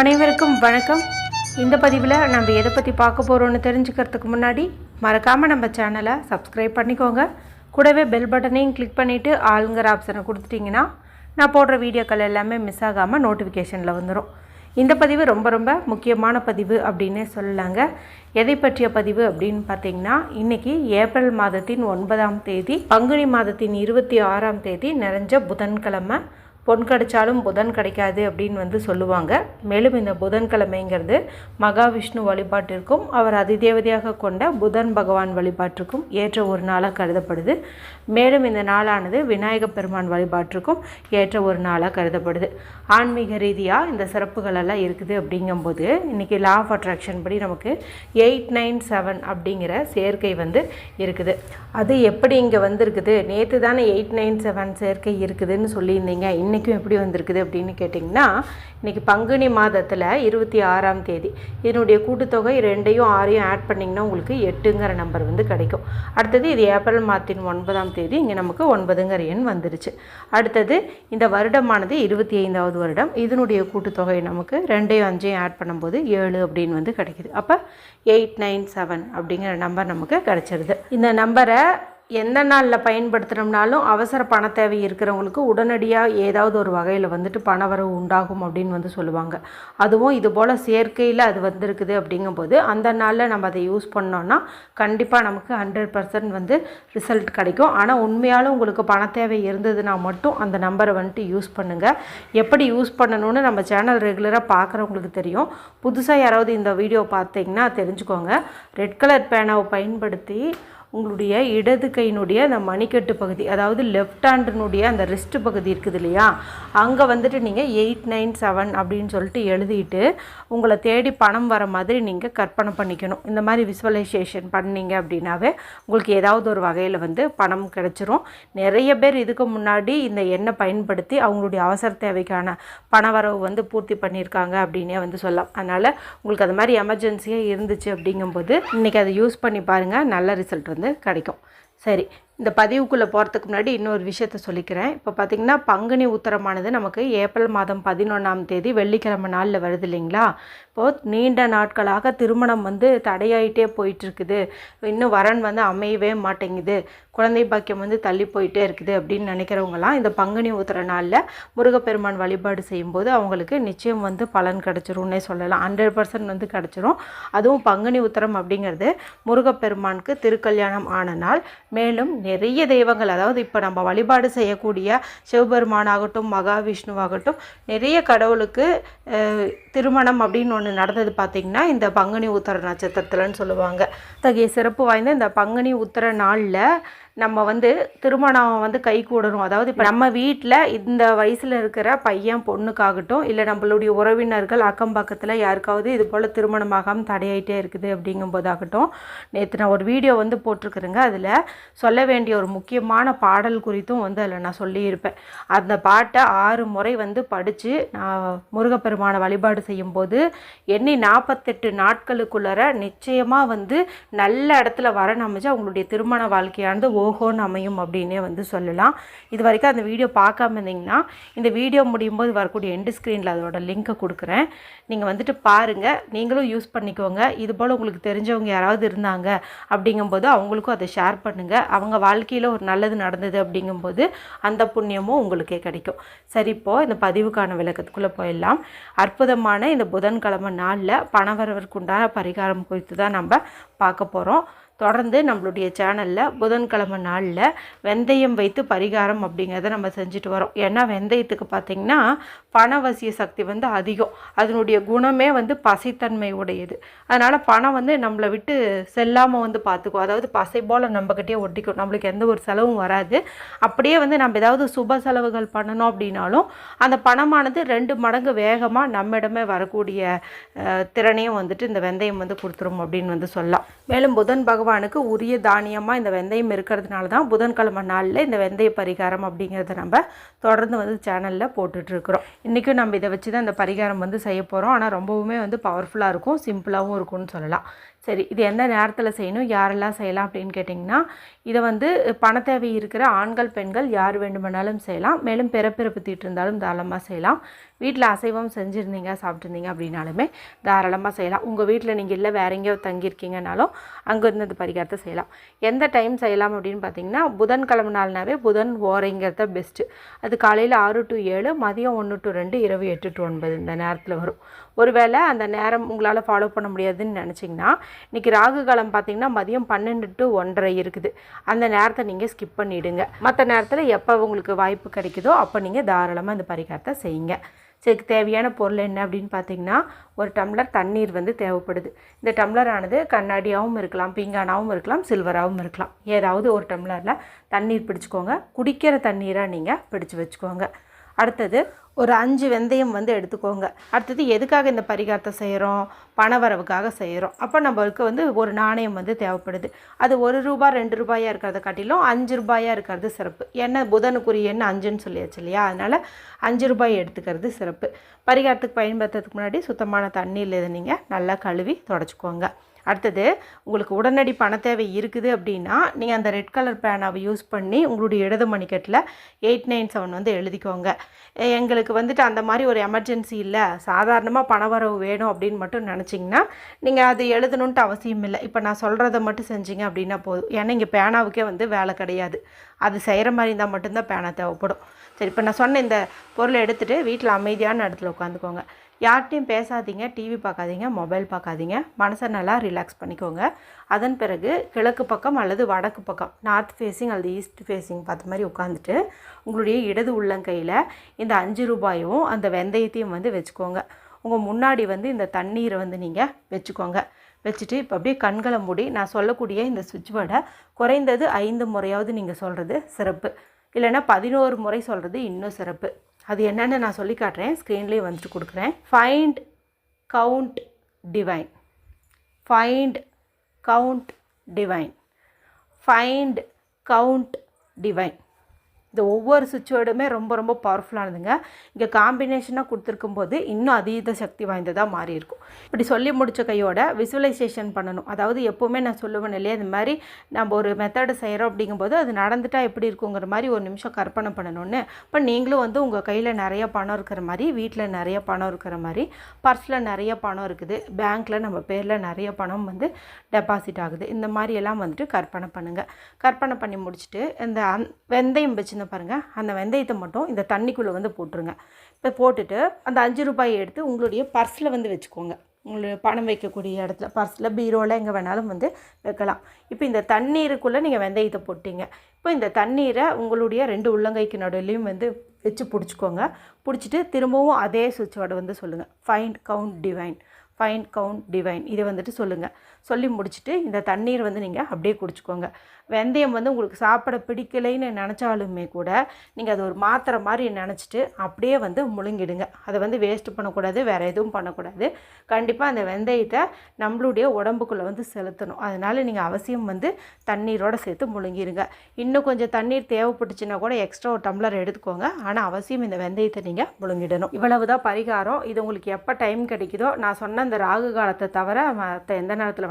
அனைவருக்கும் வணக்கம். இந்த பதிவில் நம்ம எதை பற்றி பார்க்க போகிறோன்னு தெரிஞ்சுக்கிறதுக்கு முன்னாடி மறக்காமல் நம்ம சேனலை சப்ஸ்கிரைப் பண்ணிக்கோங்க. கூடவே பெல் பட்டனையும் கிளிக் பண்ணிவிட்டு ஆளுங்கிற ஆப்ஷனை கொடுத்துட்டிங்கன்னா நான் போடுற வீடியோக்கள் எல்லாமே மிஸ் ஆகாமல் நோட்டிஃபிகேஷனில் வந்துடும் இந்த பதிவு ரொம்ப ரொம்ப முக்கியமான பதிவு அப்படின்னே சொல்லலாங்க. எதை பற்றிய பதிவு அப்படின்னு பார்த்தீங்கன்னா இன்றைக்கி ஏப்ரல் மாதத்தின் ஒன்பதாம் தேதி பங்குனி மாதத்தின் இருபத்தி ஆறாம் தேதி நிறைஞ்ச புதன்கிழமை பொன் கிடைச்சாலும் புதன் கிடைக்காது அப்படின்னு வந்து சொல்லுவாங்க. மேலும் இந்த புதன்கிழமைங்கிறது மகாவிஷ்ணு வழிபாட்டிற்கும் அவர் அதிதேவதையாக கொண்ட புதன் பகவான் வழிபாட்டிற்கும் ஏற்ற ஒரு நாளாக கருதப்படுது. மேலும் இந்த நாளானது விநாயக பெருமான் வழிபாட்டிற்கும் ஏற்ற ஒரு நாளாக கருதப்படுது. ஆன்மீக ரீதியாக இந்த சிறப்புகளெல்லாம் இருக்குது அப்படிங்கும்போது இன்றைக்கி லா ஆஃப் அட்ராக்ஷன் படி நமக்கு எயிட் நைன் செவன் அப்படிங்கிற சேர்க்கை வந்து இருக்குது. அது எப்படி இங்கே வந்திருக்குது? நேற்று தானே எயிட் நைன் செவன் சேர்க்கை இருக்குதுன்னு சொல்லியிருந்தீங்க. இன்றைக்கும் எப்படி வந்திருக்குது அப்படின்னு கேட்டிங்கன்னா இன்றைக்கி பங்குனி மாதத்தில் இருபத்தி ஆறாம் தேதி. இதனுடைய கூட்டுத்தொகை ரெண்டையும் ஆறையும் ஆட் பண்ணிங்கன்னா உங்களுக்கு எட்டுங்கிற நம்பர் வந்து கிடைக்கும். அடுத்தது இது ஏப்ரல் மாதத்தின் ஒன்பதாம் தேதி இங்கே நமக்கு ஒன்பதுங்கிற எண் வந்துருச்சு. அடுத்தது இந்த வருடமானது இருபத்தி ஐந்தாவது வருடம். இதனுடைய கூட்டுத்தொகை நமக்கு ரெண்டையும் அஞ்சையும் ஆட் பண்ணும்போது ஏழு அப்படின்னு வந்து கிடைக்குது. அப்போ எயிட் நைன் செவன் அப்படிங்கிற நம்பர் நமக்கு கிடச்சிருது. இந்த நம்பரை எந்த நாளில் பயன்படுத்துகிறோம்னாலும் அவசர பண தேவை இருக்கிறவங்களுக்கு உடனடியாக ஏதாவது ஒரு வகையில் வந்துட்டு பண வரவு உண்டாகும் அப்படின்னு வந்து சொல்லுவாங்க. அதுவும் இது போல் சேர்க்கையில் அது வந்திருக்குது அப்படிங்கும்போது அந்த நாளில் நம்ம அதை யூஸ் பண்ணோன்னா கண்டிப்பாக நமக்கு ஹண்ட்ரட் பர்சன்ட் வந்து ரிசல்ட் கிடைக்கும். ஆனால் உண்மையாலும் உங்களுக்கு பண தேவை இருந்ததுன்னா மட்டும் அந்த நம்பரை வந்துட்டு யூஸ் பண்ணுங்கள் எப்படி யூஸ் பண்ணணும்னு நம்ம சேனல் ரெகுலராக பார்க்குறவங்களுக்கு தெரியும். புதுசாக யாராவது இந்த வீடியோ பார்த்தீங்கன்னா தெரிஞ்சுக்கோங்க. ரெட் கலர் பேனாவை பயன்படுத்தி உங்களுடைய இடது கையினுடைய அந்த மணிக்கட்டு பகுதி அதாவது லெஃப்ட் ஹேண்டினுடைய அந்த ரிஸ்ட் பகுதி இருக்குது இல்லையா? அங்கே வந்துட்டு நீங்கள் எயிட் நைன் செவன் அப்படின்னு சொல்லிட்டு எழுதிட்டு உங்களை தேடி பணம் வர மாதிரி நீங்கள் கற்பனை பண்ணிக்கணும். இந்த மாதிரி விசுவலைசேஷன் பண்ணீங்க அப்படின்னாவே உங்களுக்கு ஏதாவது ஒரு வகையில் வந்து பணம் கிடச்சிரும். நிறைய பேர் இதுக்கு முன்னாடி இந்த எண்ணெய் பயன்படுத்தி அவங்களுடைய அவசர தேவைக்கான பண வரவு வந்து பூர்த்தி பண்ணியிருக்காங்க அப்படின்னே வந்து சொல்லலாம். அதனால் உங்களுக்கு அது மாதிரி எமர்ஜென்சியாக இருந்துச்சு அப்படிங்கும்போது இன்றைக்கி அதை யூஸ் பண்ணி பாருங்கள் நல்ல ரிசல்ட் வந்து கிடைக்கும். சரி இந்த பதிவுக்குள்ளே போகிறதுக்கு முன்னாடி இன்னொரு விஷயத்த சொல்லிக்கிறேன். இப்போ பார்த்திங்கன்னா பங்குனி உத்தரமானது நமக்கு ஏப்ரல் மாதம் பதினொன்றாம் தேதி வெள்ளிக்கிழமை நாளில் வருது இல்லைங்களா? இப்போது நீண்ட நாட்களாக திருமணம் வந்து தடையாயிட்டே போயிட்டுருக்குது. இன்னும் வரன் வந்து அமையவே மாட்டேங்குது. குழந்தை பாக்கியம் வந்து தள்ளி போயிட்டே இருக்குது அப்படின்னு நினைக்கிறவங்களாம் இந்த பங்குனி உத்தர நாளில் முருகப்பெருமான் வழிபாடு செய்யும்போது அவங்களுக்கு நிச்சயம் வந்து பலன் கிடச்சிரும்னே சொல்லலாம். ஹண்ட்ரட் பர்சன்ட் வந்து கிடச்சிரும். அதுவும் பங்குனி உத்தரம் அப்படிங்கிறது முருகப்பெருமானுக்கு திருக்கல்யாணம் ஆன நாள். மேலும் நிறைய தெய்வங்கள் அதாவது இப்போ நம்ம வழிபாடு செய்யக்கூடிய சிவபெருமானாகட்டும் மகாவிஷ்ணுவாகட்டும் நிறைய கடவுளுக்கு அஹ், திருமணம் அப்படின்னு ஒன்று நடந்தது பார்த்திங்கன்னா இந்த பங்குனி உத்தர நட்சத்திரத்தில்னு சொல்லுவாங்க. அத்தகைய சிறப்பு வாய்ந்த இந்த பங்குனி உத்தர நாளில் நம்ம வந்து திருமணம் வந்து கை கூடணும். அதாவது இப்போ நம்ம வீட்டில் இந்த வயசில் இருக்கிற பையன் பொண்ணுக்காகட்டும் இல்லை நம்மளுடைய உறவினர்கள் அக்கம் பக்கத்தில் யாருக்காவது இது போல் திருமணமாகாமல் தடையாயிட்டே இருக்குது அப்படிங்கும்போதாகட்டும் நேற்று நான் ஒரு வீடியோ வந்து போட்டிருக்கிறேங்க. அதில் சொல்ல வேண்டிய ஒரு முக்கியமான பாடல் குறித்தும் வந்து அதில் நான் சொல்லியிருப்பேன். அந்த பாட்டை ஆறு முறை வந்து படித்து நான் முருகப்பெருமான வழிபாடு செய்யும்போது எண்ணி நாற்பத்தெட்டு நாட்களுக்குள்ளார நிச்சயமாக வந்து நல்ல இடத்துல வர அமைச்சு அவங்களுடைய திருமண வாழ்க்கையானது ஓஹோன்னு அமையும் அப்படின்னே வந்து சொல்லலாம். இது வரைக்கும் அந்த வீடியோ பார்க்காம இருந்தீங்கன்னா இந்த வீடியோ முடியும் போது வரக்கூடிய எண்டு ஸ்க்ரீனில் அதோட லிங்க்கை கொடுக்குறேன். நீங்கள் வந்துட்டு பாருங்கள் நீங்களும் யூஸ் பண்ணிக்கோங்க. இது போல் உங்களுக்கு தெரிஞ்சவங்க யாராவது இருந்தாங்க அப்படிங்கும்போது அவங்களுக்கும் அதை ஷேர் பண்ணுங்கள் அவங்க வாழ்க்கையில் ஒரு நல்லது நடந்தது அப்படிங்கும்போது அந்த புண்ணியமும் உங்களுக்கே கிடைக்கும். சரி இப்போது இந்த பதிவுக்கான விளக்கத்துக்குள்ளே போயிடலாம். அற்புதமான இந்த புதன்கிழமை நாளில் பணவரவிற்குண்டான பரிகாரம் குறித்து தான் நம்ம பார்க்க போகிறோம் தொடர்ந்து நம்மளுடைய சேனலில் புதன்கிழமை நாளில் வெந்தயம் வைத்து பரிகாரம் அப்படிங்கிறத நம்ம செஞ்சுட்டு வரோம். ஏன்னா வெந்தயத்துக்கு பார்த்திங்கன்னா பணவசிய சக்தி வந்து அதிகம். அதனுடைய குணமே வந்து பசைத்தன்மை உடையது அதனால் பணம் வந்து நம்மளை விட்டு செல்லாமல் வந்து பார்த்துக்கும் அதாவது பசை போல் நம்மக்கிட்டே ஒட்டிக்கும். நம்மளுக்கு எந்த ஒரு செலவும் வராது. அப்படியே வந்து நம்ம ஏதாவது சுப செலவுகள் பண்ணணும் அப்படின்னாலும் அந்த பணமானது ரெண்டு மடங்கு வேகமாக நம்மிடமே வரக்கூடிய திறனையும் வந்துட்டு இந்த வெந்தயம் வந்து கொடுத்துரும் அப்படின்னு வந்து சொல்லலாம். மேலும் புதன் பகவானுக்கு உரிய தானியமாக இந்த வெந்தயம் இருக்கிறதுனால தான் புதன்கிழமை நாளில் இந்த வெந்தய பரிகாரம் அப்படிங்கிறத நம்ம தொடர்ந்து வந்து சேனலில் போட்டுட்ருக்குறோம் இன்றைக்கும் நம்ம இதை வச்சு தான் இந்த பரிகாரம் வந்து செய்ய போகிறோம் ஆனால் ரொம்பவுமே வந்து பவர்ஃபுல்லாக இருக்கும் சிம்பிளாகவும் இருக்கும்னு சொல்லலாம். சரி இது எந்த நேரத்தில் செய்யணும் யாரெல்லாம் செய்யலாம் அப்படின்னு கேட்டிங்கன்னா இதை வந்து பண தேவை இருக்கிற ஆண்கள் பெண்கள் யார் வேண்டுமானாலும் செய்யலாம். மேலும் பிறப்பிறப்பு தீட்டு இருந்தாலும் தாராளமாக செய்யலாம். வீட்டில் அசைவம் செஞ்சுருந்தீங்க சாப்பிட்ருந்தீங்க அப்படின்னாலுமே தாராளமாக செய்யலாம். உங்கள் வீட்டில் நீங்கள் இல்லை வேற எங்கேயோ தங்கியிருக்கீங்கனாலும் அங்கே இருந்து அந்த பரிகாரத்தை செய்யலாம். எந்த டைம் செய்யலாம் அப்படின்னு பார்த்தீங்கன்னா புதன்கிழமை நாள்னாவே புதன் ஓரைங்கிறத பெஸ்ட்டு அது காலையில் ஆறு டு ஏழு மதியம் ஒன்று டு ரெண்டு இரவு எட்டு டு ஒன்பது இந்த நேரத்தில் வரும். ஒருவேளை அந்த நேரம் உங்களால் ஃபாலோ பண்ண முடியாதுன்னு நினச்சிங்கன்னா இன்றைக்கி ராகு காலம் பார்த்தீங்கன்னா மதியம் பன்னெண்டு டு ஒன்றரை இருக்குது. அந்த நேரத்தை நீங்கள் ஸ்கிப் பண்ணிவிடுங்க மற்ற நேரத்தில் எப்போ உங்களுக்கு வாய்ப்பு கிடைக்குதோ அப்போ நீங்கள் தாராளமாக இந்த பரிகாரத்தை செய்யுங்க. சரி தேவையான பொருள் என்ன அப்படின்னு பார்த்தீங்கன்னா ஒரு டம்ளர் தண்ணீர் வந்து தேவைப்படுது. இந்த டம்ளர் ஆனது கண்ணாடியாகவும் இருக்கலாம் பீங்கானாகவும் இருக்கலாம் சில்வராகவும் இருக்கலாம். ஏதாவது ஒரு டம்ளரில் தண்ணீர் பிடிச்சிக்கோங்க. குடிக்கிற தண்ணீராக நீங்கள் பிடிச்சி வச்சுக்கோங்க. அடுத்தது ஒரு அஞ்சு வெந்தயம் வந்து எடுத்துக்கோங்க. அடுத்தது எதுக்காக இந்த பரிகாரத்தை செய்கிறோம் பணவரவுக்காக செய்கிறோம் அப்போ நம்மளுக்கு வந்து ஒரு நாணயம் வந்து தேவைப்படுது. அது ஒரு ரூபாய் ரெண்டு ரூபாயாக இருக்கிறத காட்டிலும் அஞ்சு ரூபாயாக இருக்கிறது சிறப்பு. ஏன்னா புதனுக்குரிய எண்ணெய் அஞ்சுன்னு சொல்லியாச்சு இல்லையா? அதனால் அஞ்சு ரூபாய் எடுத்துக்கிறது சிறப்பு. பரிகாரத்துக்கு பயன்படுத்துறதுக்கு முன்னாடி சுத்தமான தண்ணியில் இதை நீங்கள் நல்லா கழுவி தொடச்சிக்கோங்க. அடுத்தது உங்களுக்கு உடனடி பண தேவை இருக்குது அப்படின்னா நீங்கள் அந்த ரெட் கலர் பேனாவை யூஸ் பண்ணி உங்களுடைய இடது மணிக்கட்டில் எயிட் நைன் செவன் வந்து எழுதிக்கோங்க. எங்களுக்கு வந்துட்டு அந்த மாதிரி ஒரு எமர்ஜென்சி இல்லை. சாதாரணமாக பண வரவு வேணும் அப்படின்னு மட்டும் நினச்சிங்கன்னா நீங்கள் அது எழுதணுன்ட்டு அவசியம் இல்லை. இப்போ நான் சொல்கிறத மட்டும் செஞ்சீங்க அப்படின்னா போதும். ஏன்னா இங்கே பேனாவுக்கே வந்து வேலை கிடையாது. அது செய்கிற மாதிரி இருந்தால் மட்டும்தான் பேனா தேவைப்படும். சரி இப்போ நான் சொன்ன இந்த பொருளை எடுத்துகிட்டு வீட்டில் அமைதியான இடத்துல உட்காந்துக்கோங்க. யார்கிட்டையும் பேசாதீங்க டிவி பார்க்காதீங்க மொபைல் பார்க்காதீங்க. மனசை நல்லா ரிலாக்ஸ் பண்ணிக்கோங்க. அதன் பிறகு கிழக்கு பக்கம் அல்லது வடக்கு பக்கம் நார்த் ஃபேஸிங் அல்லது ஈஸ்ட் ஃபேஸிங் பார்த்த மாதிரி உட்காந்துட்டு உங்களுடைய இடது உள்ளங்கையில் இந்த அஞ்சு ரூபாயும் அந்த வெந்தயத்தையும் வந்து வச்சுக்கோங்க. உங்கள் முன்னாடி வந்து இந்த தண்ணீரை வந்து நீங்கள் வச்சுக்கோங்க. வச்சுட்டு இப்போ அப்படியே கண்களை மூடி நான் சொல்லக்கூடிய இந்த சுவிட்ச் வேர்டை குறைந்தது ஐந்து முறையாவது நீங்கள் சொல்கிறது சிறப்பு. இல்லைன்னா பதினோரு முறை சொல்கிறது இன்னும் சிறப்பு. அது என்னென்னு நான் சொல்லி காட்டுறேன். ஸ்க்ரீன்லேயே வந்துட்டு கொடுக்குறேன். Find count divine find count divine find count divine இந்த ஒவ்வொரு சுவிட்சோடுமே ரொம்ப ரொம்ப பவர்ஃபுல்லானதுங்க இங்கே காம்பினேஷனாக கொடுத்துருக்கும் போது இன்னும் அதீத சக்தி வாய்ந்ததாக மாறி இருக்கும் இப்படி சொல்லி முடித்த கையோட விசுவலைசேஷன் பண்ணணும். அதாவது எப்போவுமே நான் சொல்லுவேன் இல்லையா இந்த மாதிரி நம்ம ஒரு மெத்தடு செய்கிறோம் அப்படிங்கும்போது அது நடந்துட்டால் எப்படி இருக்குங்கிற மாதிரி ஒரு நிமிஷம் கற்பனை பண்ணணும்னு. இப்போ நீங்களும் வந்து உங்கள் கையில் நிறைய பணம் இருக்கிற மாதிரி வீட்டில் நிறைய பணம் இருக்கிற மாதிரி பர்ஸில் நிறைய பணம் இருக்குது பேங்க்கில் நம்ம பேரில் நிறைய பணம் வந்து டெபாசிட் ஆகுது. இந்த மாதிரியெல்லாம் வந்துட்டு கற்பனை பண்ணுங்கள் கற்பனை பண்ணி முடிச்சுட்டு இந்த அந் வெந்தயம் வச்சு பாருங்கள் அந்த வெந்தயத்தை மட்டும் இந்த தண்ணிக்குள்ளே வந்து போட்டுருங்க. இப்போ போட்டுட்டு அந்த அஞ்சு ரூபாயை எடுத்து உங்களுடைய பர்ஸில் வந்து வச்சுக்கோங்க. உங்களுடைய பணம் வைக்கக்கூடிய இடத்துல பர்ஸில் பீரோவில் எங்கே வேணாலும் வந்து வைக்கலாம். இப்போ இந்த தண்ணீருக்குள்ளே நீங்கள் வெந்தயத்தை போட்டிங்க. இப்போ இந்த தண்ணீரை உங்களுடைய ரெண்டு உள்ளங்கைக்கு நடுவிலையும் வந்து வச்சு பிடிச்சிக்கோங்க. பிடிச்சிட்டு திரும்பவும் அதே சுவிட்ச் வந்து சொல்லுங்கள் find count divine find count divine இதை வந்துட்டு சொல்லுங்கள் சொல்லி முடிச்சுட்டு இந்த தண்ணீர் வந்து நீங்கள் அப்படியே குடிச்சிக்கோங்க. வெந்தயம் வந்து உங்களுக்கு சாப்பிட பிடிக்கலைன்னு நினச்சாலுமே கூட நீங்கள் அது ஒரு மாத்திரை மாதிரி நினச்சிட்டு அப்படியே வந்து முழுங்கிடுங்க. அதை வந்து வேஸ்ட் பண்ணக்கூடாது வேறு எதுவும் பண்ணக்கூடாது. கண்டிப்பாக அந்த வெந்தயத்தை நம்மளுடைய உடம்புக்குள்ளே வந்து செலுத்தணும். அதனால் நீங்கள் அவசியம் வந்து தண்ணீரோடு சேர்த்து முழுங்கிடுங்க இன்னும் கொஞ்சம் தண்ணீர் தேவைப்பட்டுச்சுன்னா கூட எக்ஸ்ட்ரா ஒரு டம்ளர் எடுத்துக்கோங்க. ஆனால் அவசியம் இந்த வெந்தயத்தை நீங்கள் முழுங்கிடணும். இவ்வளவு தான் பரிகாரம். இது உங்களுக்கு எப்போ டைம் கிடைக்குதோ நான் சொன்ன அந்த ராகு காலத்தை தவிர மற்ற எந்த நேரத்தில்